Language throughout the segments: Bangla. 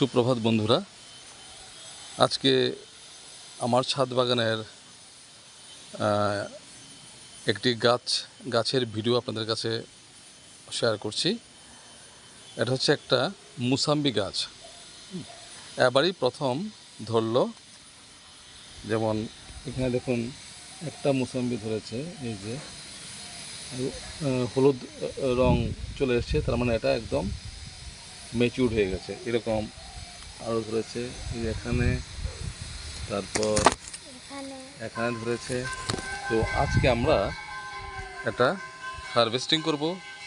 সুপ্রভাত বন্ধুরা। আজকে আমার ছাদ বাগানের একটি গাছ, গাছের ভিডিও আপনাদের কাছে শেয়ার করছি। এটা হচ্ছে একটা মুসাম্বি গাছ। এবারই প্রথম ধরলো। যেমন এখানে দেখুন, একটা মুসাম্বি ধরেছে, এই যে হলুদ রং চলে এসছে, তার মানে এটা একদম মেচিউর হয়ে গেছে, এরকম আরও ধরেছে এখানে তারপর এখানে। এখানে ধরেছে। তো আজকে আমরা এটা হারভেস্টিং করব।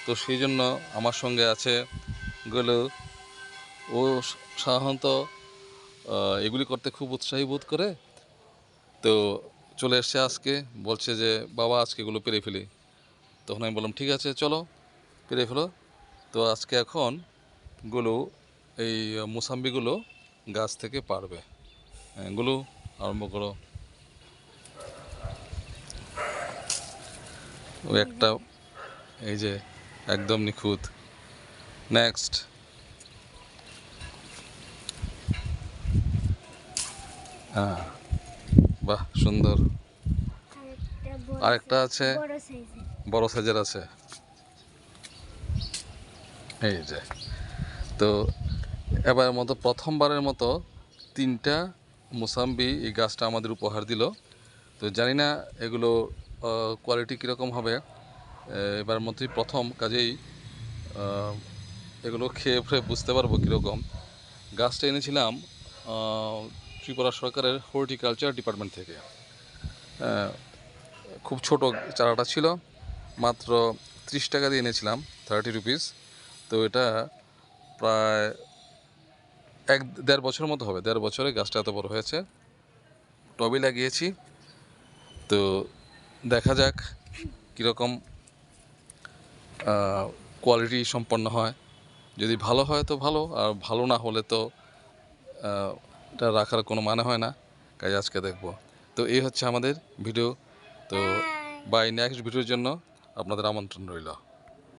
তো সেই জন্য আমার সঙ্গে আছে গেলো ও সাধারণত এগুলি করতে খুব উৎসাহী বোধ করে। তো চলে এসছে আজকে বলছে যে বাবা আজকে এগুলো পেরে ফেলি। তখন আমি বললাম ঠিক আছে চলো পেরে ফেলো। তো আজকে এখনগুলো এই মুসাম্বিগুলো গাছ থেকে পারবে। হ্যাঁ, গুলো আরম্ভ করো। একটা এই যে একদম নিখুঁত। নেক্সট হ্যাঁ বাহ সুন্দর। আরেকটা আছে বড় সাইজের আছে। এই যে তো এবার মতো, প্রথমবারের মতো তিনটা মোসাম্বি এই গাছটা আমাদের উপহার দিল। তো জানি না এগুলো কোয়ালিটি কীরকম হবে। এবার মতোই প্রথম কাজেই এগুলো খেয়ে ফেয়ে বুঝতে পারব কীরকম। গাছটা এনেছিলাম ত্রিপুরা সরকারের হর্টিকালচার ডিপার্টমেন্ট থেকে। খুব ছোট চারাটা ছিল, মাত্র ত্রিশ টাকা দিয়ে এনেছিলাম থার্টি রুপিস তো এটা প্রায় এক দেড় বছর মতো হবে দেড় বছরে গাছটা এত বড় হয়েছে। টবে লাগিয়েছি। তো দেখা যাক কীরকম কোয়ালিটি সম্পন্ন হয়। যদি ভালো হয় তো ভালো আর ভালো না হলে তো এটা রাখার কোনো মানে হয় না। কাজে আজকে দেখব। তো এই হচ্ছে আমাদের ভিডিও তো বাই নেক্সট ভিডিওর জন্য আপনাদের আমন্ত্রণ রইল।